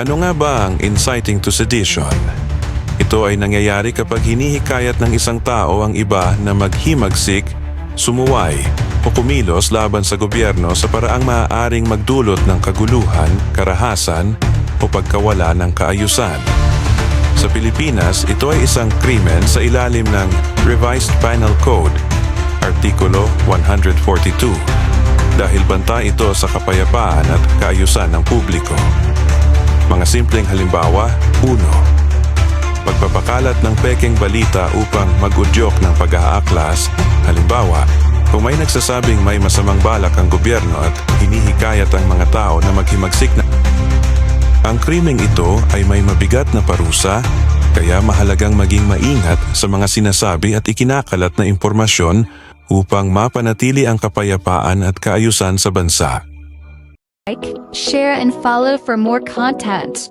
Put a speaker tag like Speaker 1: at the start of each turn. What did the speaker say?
Speaker 1: Ano nga ba ang inciting to sedition? Ito ay nangyayari kapag hinihikayat ng isang tao ang iba na maghimagsik, sumuway, o kumilos laban sa gobyerno sa paraang maaaring magdulot ng kaguluhan, karahasan, o pagkawala ng kaayusan. Sa Pilipinas, ito ay isang krimen sa ilalim ng Revised Penal Code, Artikulo 142, dahil banta ito sa kapayapaan at kaayusan ng publiko. Mga simpleng halimbawa, uno, Pagpapakalat ng pekeng balita upang mag-udyok ng pag-aaklas, halimbawa, kung may nagsasabing may masamang balak ang gobyerno at hinihikayat ang mga tao na maghimagsik na ang krimeng ito ay may mabigat na parusa, kaya mahalagang maging maingat sa mga sinasabi at ikinakalat na impormasyon upang mapanatili ang kapayapaan at kaayusan sa bansa.
Speaker 2: Like, share, and follow for more content.